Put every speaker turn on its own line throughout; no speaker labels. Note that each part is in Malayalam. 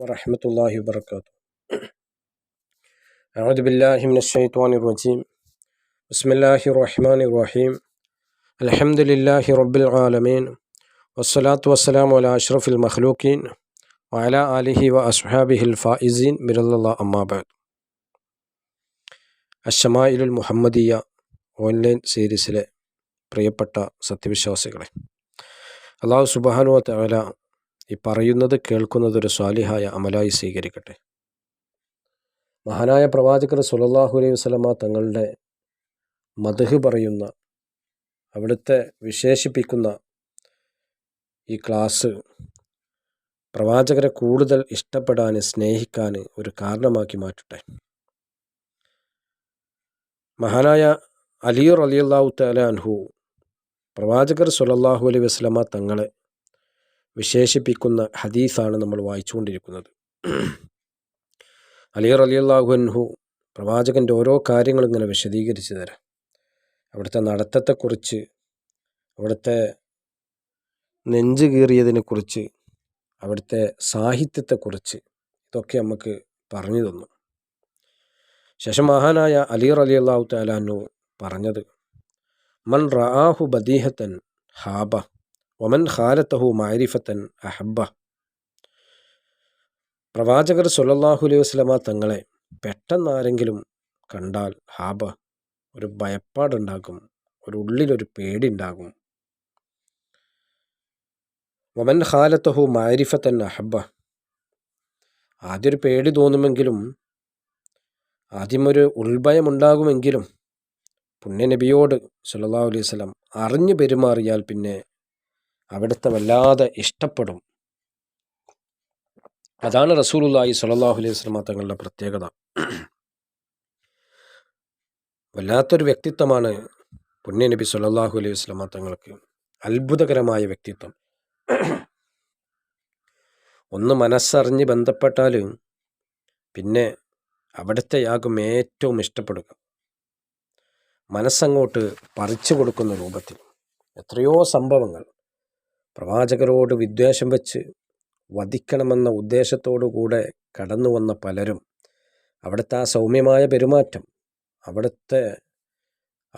ورحمة الله وبركاته أعوذ بالله من الشيطان الرجيم بسم الله الرحمن الرحيم الحمد لله رب العالمين والصلاة والسلام على أشرف المخلوقين وعلى آله وأصحابه الفائزين من الله أما بعد അഷമായിലുൽ മുഹമ്മദിയ ഓൺലൈൻ സീരീസിലെ പ്രിയപ്പെട്ട സത്യവിശ്വാസികളെ അള്ളാഹു സുബാനുവ തല ഈ പറയുന്നത് കേൾക്കുന്നത് ഒരു സ്വാലിഹായ അമലായി സ്വീകരിക്കട്ടെ. മഹാനായ പ്രവാചകർ സുലല്ലാഹു അലൈഹി വസ്ലമ തങ്ങളുടെ മധുഹ് പറയുന്ന അവിടുത്തെ വിശേഷിപ്പിക്കുന്ന ഈ ക്ലാസ് പ്രവാചകരെ കൂടുതൽ ഇഷ്ടപ്പെടാൻ സ്നേഹിക്കാൻ ഒരു കാരണമാക്കി മാറ്റട്ടെ. മഹാനായ അലിയുർ അലിയല്ലാഹു തല അൻഹു പ്രവാചകർ സുലല്ലാഹു അലൈഹി വസ്ലമ തങ്ങളെ വിശേഷിപ്പിക്കുന്ന ഹദീസാണ് നമ്മൾ വായിച്ചുകൊണ്ടിരിക്കുന്നത്. അലിയർ അലിയല്ലാഹു അൻഹു പ്രവാചകന്റെ ഓരോ കാര്യങ്ങളും ഇങ്ങനെ വിശദീകരിച്ചു തരാം. അവിടുത്തെ നടത്തത്തെക്കുറിച്ച് അവിടുത്തെ നെഞ്ചു കീറിയതിനെക്കുറിച്ച് അവിടുത്തെ സാഹിത്യത്തെക്കുറിച്ച് ഇതൊക്കെ നമുക്ക് പറഞ്ഞു തന്നു. ശേഷം മഹാനായ അലിയർ അലി അള്ളാഹു താലാനു പറഞ്ഞത് മൻ റാഹു ബദീഹത്തൻ ഹാബ ഒമൻ ഖാലത്തഹു മാരിഫത്തൻ അഹബ പ്രവാചകർ സുല്ലാഹു അലൈഹി വസ്ലമ തങ്ങളെ പെട്ടെന്നാരെങ്കിലും കണ്ടാൽ ഹാബ ഒരു ഭയപ്പാടുണ്ടാകും ഒരു ഉള്ളിലൊരു പേടി ഉണ്ടാകും വമൻ ഖാലത്തഹു മാരിഫത്തൻ അഹബ ആദ്യൊരു പേടി തോന്നുമെങ്കിലും ആദ്യമൊരു ഉൾഭയമുണ്ടാകുമെങ്കിലും പുണ്യനബിയോട് സല്ലാ അലൈഹി സ്വലം അറിഞ്ഞു പെരുമാറിയാൽ പിന്നെ അവിടുത്തെ വല്ലാതെ ഇഷ്ടപ്പെടും. അതാണ് റസൂലുല്ലാഹി സ്വല്ലല്ലാഹു അലൈഹി തങ്ങളുടെ പ്രത്യേകത. വല്ലാത്തൊരു വ്യക്തിത്വമാണ് പുണ്യനബി സല്ലാഹു അലൈഹി വസ്ലമ തങ്ങൾക്ക്. അത്ഭുതകരമായ വ്യക്തിത്വം. ഒന്ന് മനസ്സറിഞ്ഞ് ബന്ധപ്പെട്ടാൽ പിന്നെ അവിടുത്തെയാകും ഏറ്റവും ഇഷ്ടപ്പെടുക. മനസ്സങ്ങോട്ട് പറിച്ചു കൊടുക്കുന്ന രൂപത്തിൽ. എത്രയോ സംഭവങ്ങൾ. പ്രവാചകരോട് വിദ്വേഷം വെച്ച് വധിക്കണമെന്ന ഉദ്ദേശത്തോടു കൂടെ കടന്നു വന്ന പലരും അവിടുത്തെ ആ സൗമ്യമായ പെരുമാറ്റം അവിടുത്തെ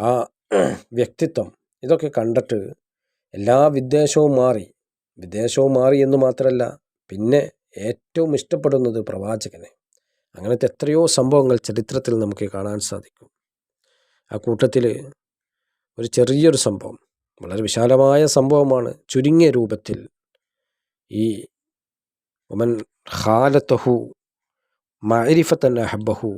ആ വ്യക്തിത്വം ഇതൊക്കെ കണ്ടിട്ട് എല്ലാ വിദ്വേഷവും മാറി. വിദ്വേഷവും മാറി എന്ന് മാത്രമല്ല പിന്നെ ഏറ്റവും ഇഷ്ടപ്പെടുന്നത് പ്രവാചകനെ. അങ്ങനത്തെ എത്രയോ സംഭവങ്ങൾ ചരിത്രത്തിൽ നമുക്ക് കാണാൻ സാധിക്കും. ആ കൂട്ടത്തിൽ ഒരു ചെറിയൊരു സംഭവം. വളരെ വിശാലമായ സംഭവമാണ്. ചുരുങ്ങിയ രൂപത്തിൽ ഈ ഒമൻ ഖാലത്തഹു മഅരിഫത്തൻ അഹബഹു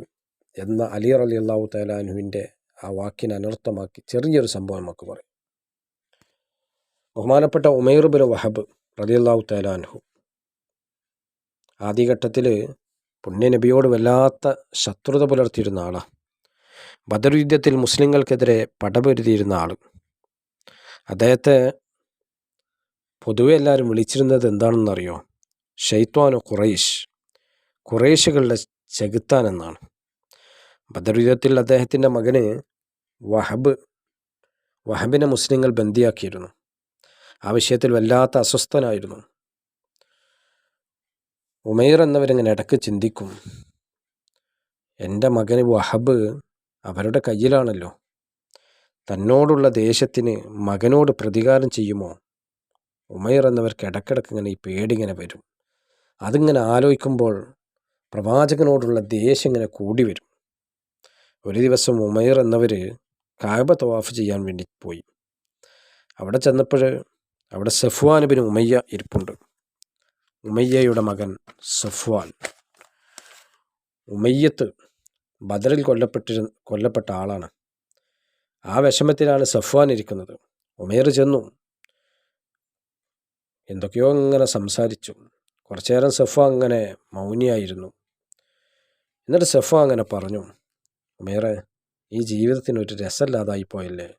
എന്ന അലി അലി അള്ളാഹു തലാനുവിന്റെ ആ വാക്കിനെ അനർത്ഥമാക്കി ചെറിയൊരു സംഭവം നമുക്ക് പറയും. ബഹുമാനപ്പെട്ട ഉമൈർ ബിൻ വഹബ് റലി അള്ളാഹു തലാൻഹു ആദ്യഘട്ടത്തിൽ പുണ്യനബിയോട് വല്ലാത്ത ശത്രുത പുലർത്തിയിരുന്ന ആളാണ് ബദർ യുദ്ധത്തിൽ മുസ്ലിങ്ങൾക്കെതിരെ പടപൊരുതിയിരുന്ന ആൾ അദ്ദേഹത്തെ പൊതുവെ എല്ലാവരും വിളിച്ചിരുന്നത് എന്താണെന്നറിയോ? ഷെയ്ത്വാനോ ഖുറൈഷ് ഖുറൈഷുകളുടെ ചെകുത്താൻ എന്നാണ്. ബദർ യുദ്ധത്തിൽ അദ്ദേഹത്തിന്റെ മകന് വഹബ് വഹബിനെ മുസ്ലിങ്ങൾ ബന്ദിയാക്കിയിരുന്നു. ആ വിഷയത്തിൽ വല്ലാത്ത അസ്വസ്ഥനായിരുന്നു. ഉമൈർ എന്നവരിങ്ങനെ ഇടയ്ക്ക് ചിന്തിക്കും എന്റെ മകന് വഹബ് അവരുടെ കയ്യിലാണല്ലോ. തന്നോടുള്ള ദേഷ്യത്തിന് മകനോട് പ്രതികാരം ചെയ്യുമോ? ഉമയർ എന്നവർക്ക് ഇടക്കിടക്ക് ഇങ്ങനെ ഈ പേടിങ്ങനെ വരും. അതിങ്ങനെ ആലോചിക്കുമ്പോൾ പ്രവാചകനോടുള്ള ദേഷ്യം ഇങ്ങനെ കൂടി വരും. ഒരു ദിവസം ഉമയർ എന്നവർ കായബ തവാഫ് ചെയ്യാൻ വേണ്ടി പോയി. അവിടെ ചെന്നപ്പോൾ അവിടെ സഫ്വാനുബിന് ഉമയ്യ ഇരിപ്പുണ്ട്. ഉമയ്യയുടെ മകൻ സഫ്വാൻ. ഉമയ്യത്ത് ബദറിൽ കൊല്ലപ്പെട്ടിരുന്ന കൊല്ലപ്പെട്ട ആളാണ്. ആ വിഷമത്തിലാണ് സഫ്വാൻ ഇരിക്കുന്നത്. ഉമേർ ചെന്നു. എന്തൊക്കെയോ ഇങ്ങനെ സംസാരിച്ചു. കുറച്ചേരം സഫ അങ്ങനെ മൗനിയായിരുന്നു. എന്നിട്ട് സഫ അങ്ങനെ പറഞ്ഞു. ഉമേറെ ഈ ജീവിതത്തിന് ഒരു പോയല്ലേ?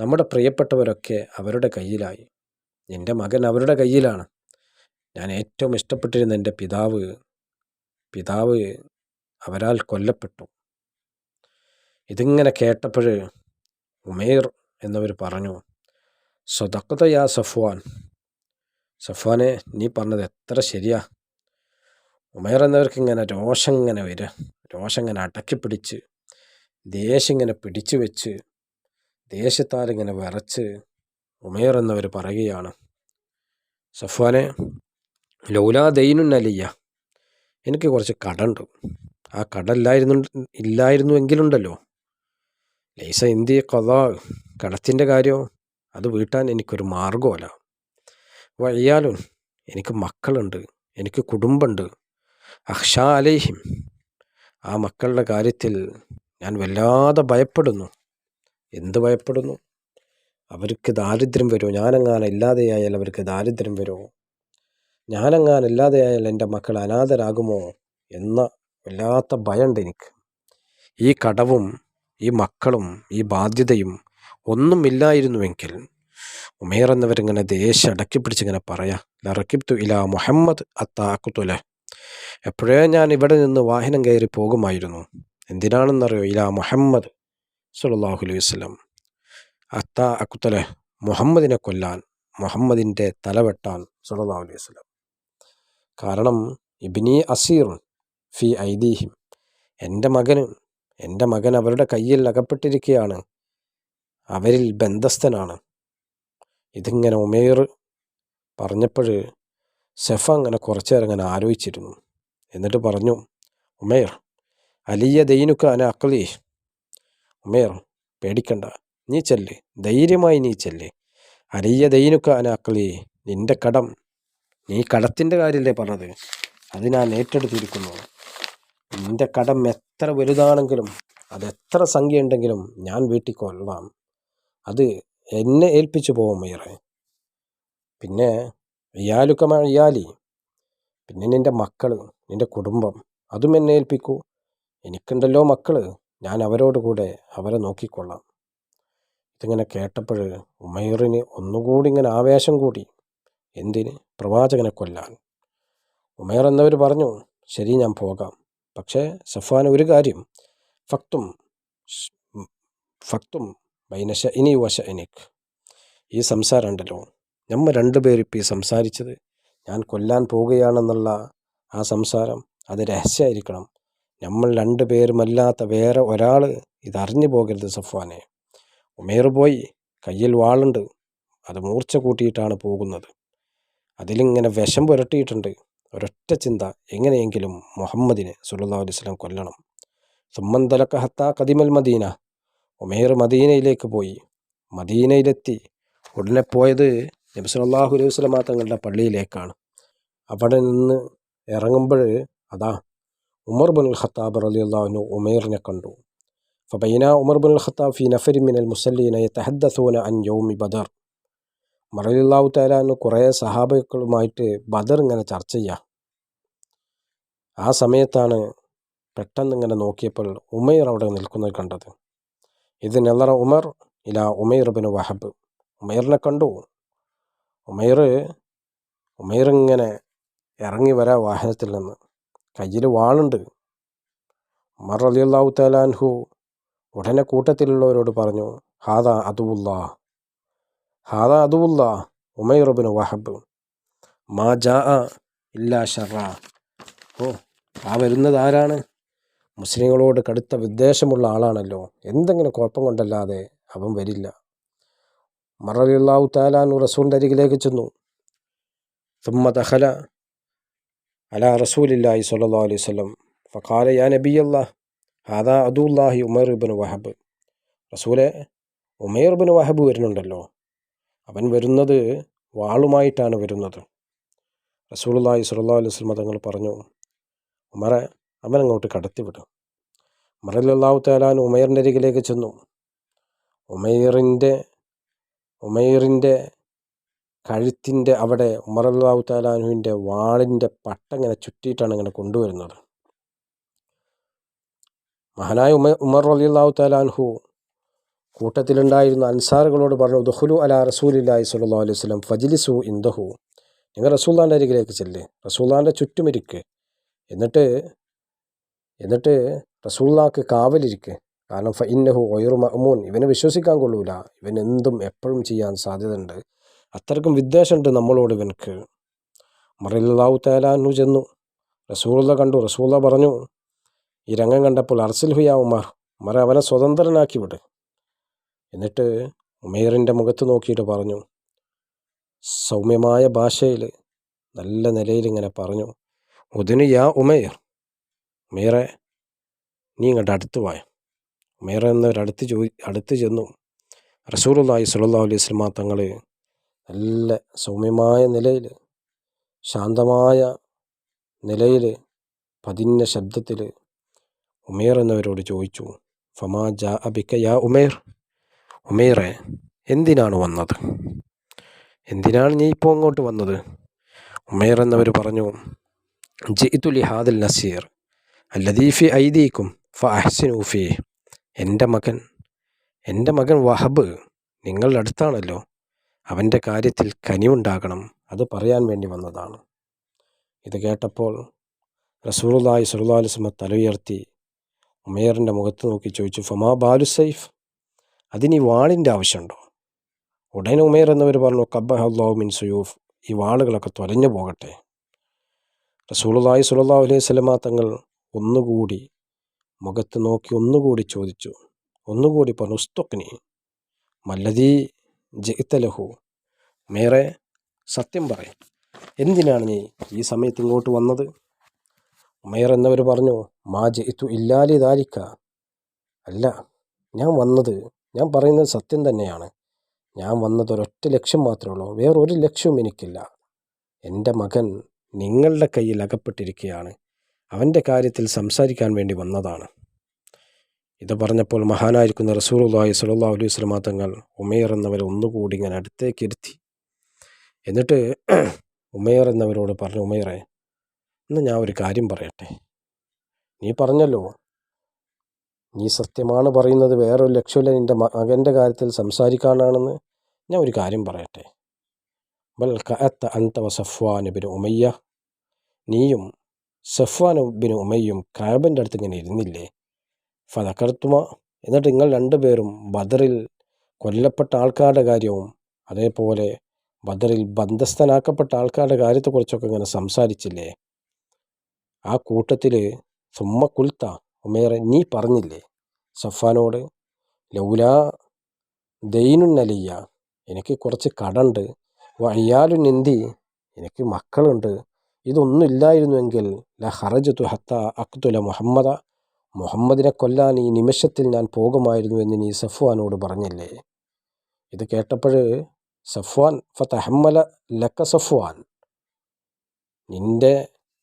നമ്മുടെ പ്രിയപ്പെട്ടവരൊക്കെ അവരുടെ കയ്യിലായി. എന്റെ മകൻ അവരുടെ കയ്യിലാണ്. ഞാൻ ഏറ്റവും ഇഷ്ടപ്പെട്ടിരുന്ന എന്റെ പിതാവ് പിതാവ് അവരാൽ കൊല്ലപ്പെട്ടു. ഇതിങ്ങനെ കേട്ടപ്പോൾ ഉമേർ എന്നവർ പറഞ്ഞു സ്വതക്കത യാ സഫ്വാൻ. സഫ്വാനെ നീ പറഞ്ഞത് എത്ര ശരിയാ. ഉമേർ എന്നവർക്ക് ഇങ്ങനെ രോഷം ഇങ്ങനെ വരിക രോഷം ഇങ്ങനെ അടക്കി പിടിച്ച് ദേഷ്യം ഇങ്ങനെ പിടിച്ചു വെച്ച് ദേഷ്യത്താൽ ഇങ്ങനെ വിറച്ച് ഉമേർ എന്നവർ പറയുകയാണ് സഫ്വാനെ ലൗലാ ദൈനുന്നലിയ എനിക്ക് കുറച്ച് കടുണ്ട് ആ കടല്ലായിരുന്നു ഇല്ലായിരുന്നു എങ്കിലുണ്ടല്ലോ. ലൈസ എന്തി കഥ കടത്തിന്റെ കാര്യമോ അത് വീട്ടാൻ എനിക്കൊരു മാർഗമല്ല വഴിയാലും എനിക്ക് മക്കളുണ്ട് എനിക്ക് കുടുംബമുണ്ട്. അഹ്ഷാ അലേഹിം. ആ മക്കളുടെ കാര്യത്തിൽ ഞാൻ വല്ലാതെ ഭയപ്പെടുന്നു. എന്ത് ഭയപ്പെടുന്നു? അവർക്ക് ദാരിദ്ര്യം വരുമോ? ഞാനെങ്ങാനും ഇല്ലാതെയായാൽ അവർക്ക് ദാരിദ്ര്യം വരുമോ? ഞാനെങ്ങാനും ഇല്ലാതെയായാൽ എന്റെ മക്കൾ അനാഥരാകുമോ? എന്ന വല്ലാത്ത ഭയമുണ്ട് എനിക്ക്. ഈ കടവും ഈ മക്കളും ഈ ബാധ്യതയും ഒന്നുമില്ലായിരുന്നുവെങ്കിൽ ഉമേർ എന്നവരിങ്ങനെ ദേശം അടക്കി പിടിച്ചിങ്ങനെ പറയാ ലറക്കിബ്തു ഇല മുഹമ്മദ് അത്താക്കുത്തുല എപ്പോഴേ ഞാൻ ഇവിടെ നിന്ന് വാഹനം കയറി പോകുമായിരുന്നു. എന്തിനാണെന്നറിയോ? ഇല മുഹമ്മദ് സുല്ലാഹു അലൈഹി വസ്ലം അത്ത അക്കുത്തല മുഹമ്മദിനെ കൊല്ലാൻ മുഹമ്മദിന്റെ തലവെട്ടാൻ സുല്ലാഹു അലൈഹി വസ്ലം കാരണം ഇബിനി അസീറുൻ ഫി ഐദീഹിം എന്റെ മകന് എന്റെ മകൻ അവരുടെ കയ്യിൽ അകപ്പെട്ടിരിക്കുകയാണ് അവരിൽ ബന്ധസ്ഥനാണ്. ഇതിങ്ങനെ ഉമേർ പറഞ്ഞപ്പോൾ സെഫ അങ്ങനെ കുറച്ചു നേരം അങ്ങനെ ആലോചിച്ചിരുന്നു. എന്നിട്ട് പറഞ്ഞു ഉമേർ അലിയ ദൈനുക്ക് അന അക്കളി ഉമേർ പേടിക്കണ്ട. നീ ചെല്ല്. ധൈര്യമായി നീ ചെല്ല്. അലിയ ദൈനുക്ക് അന അക്ലി നിന്റെ കടം നീ കടത്തിന്റെ കാര്യമല്ലേ പറഞ്ഞത്? അത് ഞാൻ ഏറ്റെടുത്തിരിക്കുന്നു. നിന്റെ കടം എത്ര വലുതാണെങ്കിലും അത് എത്ര സംഖ്യ ഉണ്ടെങ്കിലും ഞാൻ വീട്ടിൽ കൊള്ളാം. അത് എന്നെ ഏൽപ്പിച്ചു പോകും മയ്യറെ പിന്നെ ഇയാലുക്കമ ഇയാലി. പിന്നെ നിന്റെ മക്കൾ നിന്റെ കുടുംബം അതും എന്നെ ഏൽപ്പിക്കൂ. എനിക്കുണ്ടല്ലോ മക്കൾ ഞാൻ അവരോട് കൂടെ അവരെ നോക്കിക്കൊള്ളാം. ഇതിങ്ങനെ കേട്ടപ്പോൾ ഉമയറിന് ഒന്നുകൂടി ഇങ്ങനെ ആവേശം കൂടി. എന്തിന്? പ്രവാചകനെ കൊല്ലാൻ. ഉമേർ എന്നവർ പറഞ്ഞു ശരി ഞാൻ പോകാം. പക്ഷേ സഫാൻ ഒരു കാര്യം. ഫക്തും ഫക്തും ബൈനശ ഇനി വശ എനിക്ക് ഈ സംസാരം ഉണ്ടല്ലോ. നമ്മൾ രണ്ടുപേരും ഇപ്പോൾ ഈ സംസാരിച്ചത് ഞാൻ കൊല്ലാൻ പോവുകയാണെന്നുള്ള ആ സംസാരം അത് രഹസ്യമായിരിക്കണം നമ്മൾ രണ്ടുപേരുമല്ലാത്ത വേറെ ഒരാൾ ഇതറിഞ്ഞു പോകരുത് സഫ്വാനെ. ഉമേർ പോയി കയ്യിൽ വാളുണ്ട്. അത് മൂർച്ച കൂട്ടിയിട്ടാണ് പോകുന്നത്. അതിലിങ്ങനെ വിഷം പുരട്ടിയിട്ടുണ്ട്. ഒരൊറ്റ ചിന്ത എങ്ങനെയെങ്കിലും മുഹമ്മദിനെ സുല്ലാ അലൈവലം കൊല്ലണം. സുമ്മന്തലക്ക ഹത്ത കദിമൽ മദീന. ഉമേർ മദീനയിലേക്ക് പോയി. മദീനയിലെത്തി. ഉടനെ പോയത് നബി സല്ലാഹു അലൈഹി വസ്ലമാ തങ്ങളുടെ പള്ളിയിലേക്കാണ്. അവിടെ നിന്ന് ഇറങ്ങുമ്പോൾ അതാ ഉമർ ബുൽ ഖത്താബ് അലി അള്ളാഹുനു ഉമേറിനെ കണ്ടു. ഫബൈന ഉമർ ബുൽ ഖത്താബ് ഫി നഫരി മിനൽ മുസല്ലീന യതഹദ്ദസൂന അൻ യൗമി ബദർ. മറലില്ലാഹു താലാന്ന് കുറേ സഹാബികളുമായിട്ട് ബദർ ഇങ്ങനെ ചർച്ച ചെയ്യുക ആ സമയത്താണ് പെട്ടെന്ന് ഇങ്ങനെ നോക്കിയപ്പോൾ ഉമൈർ അവിടെ നിൽക്കുന്നത് കണ്ടത്. ഇത് നെല്ലറ ഉമർ ഇല ഉമൈർ ബിൻ വഹബ്. ഉമൈറിനെ കണ്ടു. ഉമൈർ ഉമൈർ ഇങ്ങനെ ഇറങ്ങി വരാ വാഹനത്തിൽ നിന്ന്. കയ്യിൽ വാളുണ്ട്. ഉമർ അലിയല്ലാഹു തലാൻഹു ഉടനെ കൂട്ടത്തിലുള്ളവരോട് പറഞ്ഞു ഹാദ അതുല്ലാ ഹാദ അതുല്ല ഉമൈറബിന് വഹബ് മാ ജാ ഇല്ലാ ഷറ ഓ ആ വരുന്നത് ആരാണ്? മുസ്ലിങ്ങളോട് കടുത്ത വിദ്വേഷമുള്ള ആളാണല്ലോ. എന്തെങ്കിലും കുഴപ്പം കൊണ്ടല്ലാതെ അവൻ വരില്ല. മറലിള്ളാഹു താലാൻ റസൂലിന്റെ അരികിലേക്ക് ചെന്നു. തുമ്മ ദഹല അല റസൂലില്ലാഹി സല്ലാ അലൈഹി വസല്ലം. ഫഖാല യാ നബിയല്ലാ ഹാദാ അദുല്ലാഹി ഉമർ ഇബ്നു വഹബ്. റസൂലെ ഉമൈർ ബിൻ വഹബ് വരുന്നുണ്ടല്ലോ. അവൻ വരുന്നത് വാളുമായിട്ടാണ് വരുന്നത്. റസൂലുള്ളാഹി സുല്ലാ അലൈഹി വസല്ലം തങ്ങൾ പറഞ്ഞു ഉമറെ അവൻ അങ്ങോട്ട് കടത്തിവിടും. ഉമറല്ലാഹു തലാൻ ഉമേറിന്റെ അരികിലേക്ക് ചെന്നു. ഉമേറിന്റെ ഉമേറിന്റെ കഴുത്തിന്റെ അവിടെ ഉമറല്ലാഹു താലാനുവിന്റെ വാളിന്റെ പട്ടങ്ങനെ ചുറ്റിയിട്ടാണ് ഇങ്ങനെ കൊണ്ടുവരുന്നത്. മഹാനായ ഉമ ഉമർ അലിയല്ലാഹു താലാൻഹു കൂട്ടത്തിലുണ്ടായിരുന്ന അൻസാറുകളോട് പറഞ്ഞു ദുഹുലു അല റസൂലില്ലാഹി സ്വല്ലല്ലാഹു അലൈഹി വസല്ലം ഫജിലിസു ഇന്ദഹു. നിങ്ങൾ റസൂല്ലാന്റെ അരികിലേക്ക് ചെല്ല്. റസൂല്ലാന്റെ ചുറ്റുമിരിക്ക്. എന്നിട്ട് എന്നിട്ട് റസൂല്ലാക്ക് കാവലിരിക്ക്. കാരണം ഫ ഇന്നഹു ഒയറു മഅമൂൻ. ഇവനെ വിശ്വസിക്കാൻ കൊള്ളൂല. ഇവൻ എന്തും എപ്പോഴും ചെയ്യാൻ സാധ്യതയുണ്ട്. അത്രക്കും വിദ്വേഷമുണ്ട് നമ്മളോട് ഇവനക്ക് മറിയല്ലാഹു തേലാനു ചെന്നു. റസൂള്ള കണ്ടു. റസൂള്ള പറഞ്ഞു ഈ രംഗം കണ്ടപ്പോൾ അർസിൽ ഹുയാ ഉമർ. ഉമർ അവനെ സ്വതന്ത്രനാക്കി വിട്. എന്നിട്ട് ഉമേറിന്റെ മുഖത്ത് നോക്കിയിട്ട് പറഞ്ഞു സൗമ്യമായ ഭാഷയിൽ നല്ല നിലയിൽ ഇങ്ങനെ പറഞ്ഞു ഉദിന് യാ ഉമേർ ഉമേറെ നീ ഇങ്ങോട്ട് അടുത്ത് പോയ ഉമേർ എന്നവരടുത്ത് ചോദി അടുത്ത് ചെന്നു. റസൂലുള്ളാഹി സ്വല്ലല്ലാഹു അലൈഹി സ്വലമ തങ്ങൾ നല്ല സൗമ്യമായ നിലയിൽ ശാന്തമായ നിലയിൽ പതിഞ്ഞ ശബ്ദത്തിൽ ഉമേർ എന്നവരോട് ചോദിച്ചു ഫമാ ജാ അബിക്ക യാ ഉമേർ? ഉമേറെ എന്തിനാണ് വന്നത്? എന്തിനാണ് നീ ഇപ്പോൾ അങ്ങോട്ട് വന്നത്? ഉമേർ എന്നവർ പറഞ്ഞു ജിത്തുലി ഹാദൽ നസീർ അല്ലദീഫി ഐദീക്കും ഫ. അഹ്സിനൂഫി എന്റെ മകൻ എന്റെ മകൻ വഹബ് നിങ്ങളുടെ അടുത്താണല്ലോ. അവന്റെ കാര്യത്തിൽ കനിവുണ്ടാകണം. അത് പറയാൻ വേണ്ടി വന്നതാണ്. ഇത് കേട്ടപ്പോൾ റസൂറുല്ലാഹി സുല്ലാ തലയുയർത്തി ഉമേറിന്റെ മുഖത്ത് നോക്കി ചോദിച്ചു ഫമാ ബാലു സൈഫ്? അതിന് ഈ വാളിന്റെ ആവശ്യമുണ്ടോ? ഉടനെ ഉമേർ എന്നവർ പറഞ്ഞു കബ്ബഹല്ലാഹു മിൻ സുയൂഫ്. ഈ വാളുകളൊക്കെ തൊലഞ്ഞു പോകട്ടെ. റസൂലുള്ളാഹി സ്വല്ലല്ലാഹു അലൈഹി സ്വലമാ തങ്ങൾ ഒന്നുകൂടി മുഖത്ത് നോക്കി ഒന്നുകൂടി ചോദിച്ചു. ഒന്നുകൂടി പറഞ്ഞു ഉസ്തുഖ്നി മല്ലതീ ജയിത്തലഹു മേറെ സത്യം പറയും എന്തിനാണ് നീ ഈ സമയത്ത് ഇങ്ങോട്ട് വന്നത്? ഉമേർ എന്നവർ പറഞ്ഞു മാ ജയിത്തു ഇല്ലാലി ദാലിക്ക അല്ല ഞാൻ വന്നത് ഞാൻ പറയുന്നത് സത്യം തന്നെയാണ്. ഞാൻ വന്നത് ഒരൊറ്റ ലക്ഷ്യം മാത്രമേ ഉള്ളൂ. വേറൊരു ലക്ഷ്യവും എനിക്കില്ല. എന്റെ മകൻ നിങ്ങളുടെ കയ്യിൽ അകപ്പെട്ടിരിക്കുകയാണ്. അവന്റെ കാര്യത്തിൽ സംസാരിക്കാൻ വേണ്ടി വന്നതാണ്. ഇത് പറഞ്ഞപ്പോൾ മഹാനായിരിക്കുന്ന റസൂറുല്ലാഹി സ്വല്ലല്ലാഹു അലൈഹി സ്വലമാ തങ്ങൾ ഉമേർ എന്നവരെ ഒന്നുകൂടി ഇങ്ങനെ അടുത്തേക്ക് ഇരുത്തി. എന്നിട്ട് ഉമേർ എന്നവരോട് പറഞ്ഞു ഉമേറെ ഇന്ന് ഞാൻ ഒരു കാര്യം പറയട്ടെ. നീ പറഞ്ഞല്ലോ നീ സത്യമാണ് പറയുന്നത്. വേറൊരു ലക്ഷ്യമില്ല നിന്റെ മകന്റെ കാര്യത്തിൽ സംസാരിക്കാനാണെന്ന് ഞാൻ ഒരു കാര്യം പറയട്ടെ. ബൽ കഅത്ത അന്ത സഫ്വാൻ ബിൻ ഉമയ്യ. നീയും സഫ്വാൻ ബിൻ ഉമയ്യും കാബന്റെ അടുത്ത് ഇങ്ങനെ ഇരുന്നില്ലേ? ഫതക്കർത്തുമ എന്നിട്ട് നിങ്ങൾ രണ്ടുപേരും ബദറിൽ കൊല്ലപ്പെട്ട ആൾക്കാരുടെ കാര്യവും അതേപോലെ ബദറിൽ ബന്ധസ്ഥനാക്കപ്പെട്ട ആൾക്കാരുടെ കാര്യത്തെക്കുറിച്ചൊക്കെ ഇങ്ങനെ സംസാരിച്ചില്ലേ? ആ കൂട്ടത്തിൽ സുമ്മ കുൽത്ത. ഉമേറെ നീ പറഞ്ഞില്ലേ? സഫാനോട് ലൗലാ ദൈനുന്നലിയ എനിക്ക് കുറച്ച് കടണ്ട്. വയ്യാലും നിന്തി എനിക്ക് മക്കളുണ്ട്. ഇതൊന്നും ഇല്ലായിരുന്നുവെങ്കിൽ ല ഹറജത്തു ഹത്ത അക്തുല മുഹമ്മദ. മുഹമ്മദിനെ കൊല്ലാൻ ഈ നിമിഷത്തിൽ ഞാൻ പോകുമായിരുന്നു എന്ന് നീ സഫ്വാനോട് പറഞ്ഞില്ലേ? ഇത് കേട്ടപ്പോൾ സഫ്വാൻ ഫത്തഹമ്മല ലക്ക സഫ്വാൻ. നിന്റെ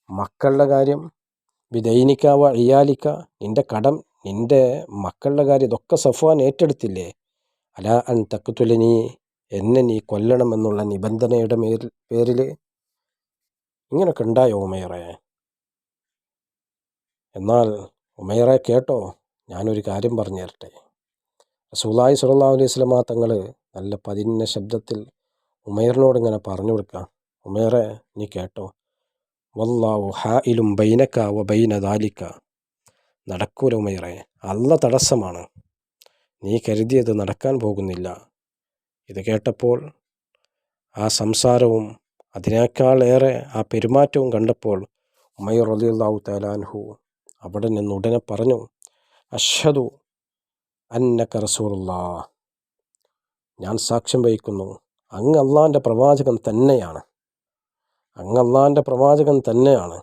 മക്കളുടെ കാര്യം വിദൈനിക്കാവ ഇയാലിക്ക നിന്റെ കടം നിന്റെ മക്കളുടെ കാര്യം ഇതൊക്കെ സഫ്വാൻ ഏറ്റെടുത്തില്ലേ? അല അൻ തക്കുത്തുലനി എന്നെ നീ കൊല്ലണമെന്നുള്ള നിബന്ധനയുടെ മേൽ പേരിൽ ഇങ്ങനൊക്കെ ഉണ്ടായോ ഉമേറെ? എന്നാൽ ഉമേറെ കേട്ടോ ഞാനൊരു കാര്യം പറഞ്ഞു തരട്ടെ റസൂലായി സുല്ലാ അലൈഹി സ്വലമാ തങ്ങൾ നല്ല പതിഞ്ഞ ശബ്ദത്തിൽ ഉമേറിനോട് ഇങ്ങനെ പറഞ്ഞു കൊടുക്കാം. ഉമേറെ നീ കേട്ടോ. വല്ലാവു ഹായിലും ബൈനക്ക വ ബൈന ദാലിക്ക നടക്കൂല ഉമേറെ അല്ല തടസ്സമാണ്. നീ കരുതിയത് നടക്കാൻ പോകുന്നില്ല. ഇത് കേട്ടപ്പോൾ ആ സംസാരവും അതിനേക്കാളേറെ ആ പെരുമാറ്റവും കണ്ടപ്പോൾ ഉമയർ അലിയുള്ളാഹു തലാൻഹു അവിടെ നിന്ന് ഉടനെ പറഞ്ഞു അഷദു അന്നക്ക റസൂറുല്ലാ ഞാൻ സാക്ഷ്യം വഹിക്കുന്നു അങ്ങ് അള്ളാന്റെ പ്രവാചകൻ തന്നെയാണ്. അങ്ങ് അള്ളാന്റെ പ്രവാചകൻ തന്നെയാണ്.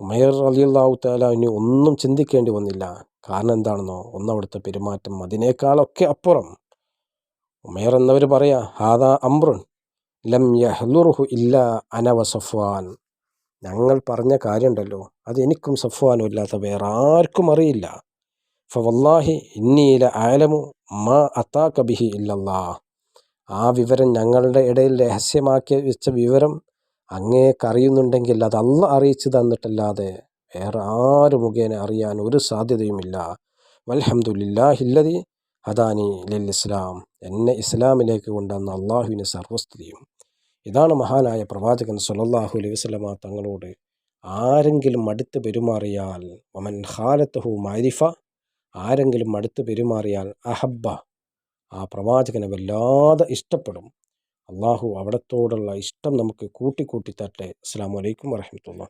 ഉമയർ അലിയുള്ളാഹു താല ഇനി ഒന്നും ചിന്തിക്കേണ്ടി വന്നില്ല. കാരണം എന്താണെന്നോ? ഒന്നവിടുത്തെ പെരുമാറ്റം അതിനേക്കാളൊക്കെ അപ്പുറം. ഉമേർ എന്നവർ പറയാ ഹാദാ അമ്രുൻ ലം യഹ്ലുറുഹു ഇല്ല അനവ സഫ്വാൻ. ഞങ്ങൾ പറഞ്ഞ കാര്യമുണ്ടല്ലോ അത് എനിക്കും സഫ്വാനും ഇല്ലാത്ത വേറെ ആർക്കും അറിയില്ല ഫവല്ലാഹി ഇന്നീല ആലമു മാ അത്താ കബിഹി ഇല്ലല്ലാ. ആ വിവരം ഞങ്ങളുടെ ഇടയിൽ രഹസ്യമാക്കി വെച്ച വിവരം അങ്ങേക്കറിയുന്നുണ്ടെങ്കിൽ അത് അല്ല അറിയിച്ചു തന്നിട്ടല്ലാതെ വേറെ ആര് മുഖേന അറിയാൻ ഒരു സാധ്യതയുമില്ല. വൽഹമുല്ലാഹില്ലതി അദാനി ലിൽ ഇസ്ലാം എന്നെ ഇസ്ലാമിലേക്ക് കൊണ്ടുവന്ന അള്ളാഹുവിന് സർവസ്തുതിയും ഇതാണ് മഹാനായ പ്രവാചകൻ സുലല്ലാഹു അലൈഹി വസ്ലമ തങ്ങളോട് ആരെങ്കിലും അടുത്ത് പെരുമാറിയാൽ ഒമൻ ഖാലത്തഹു മാരിഫ ആരെങ്കിലും അടുത്ത് പെരുമാറിയാൽ അഹബ്ബ. ആ പ്രവാചകനെ വല്ലാതെ ഇഷ്ടപ്പെടും. അള്ളാഹു അവിടത്തോടുള്ള ഇഷ്ടം നമുക്ക് കൂട്ടിക്കൂട്ടി തരട്ടെ അസ്സാം വലൈക്കും വരഹമത്തുള്ള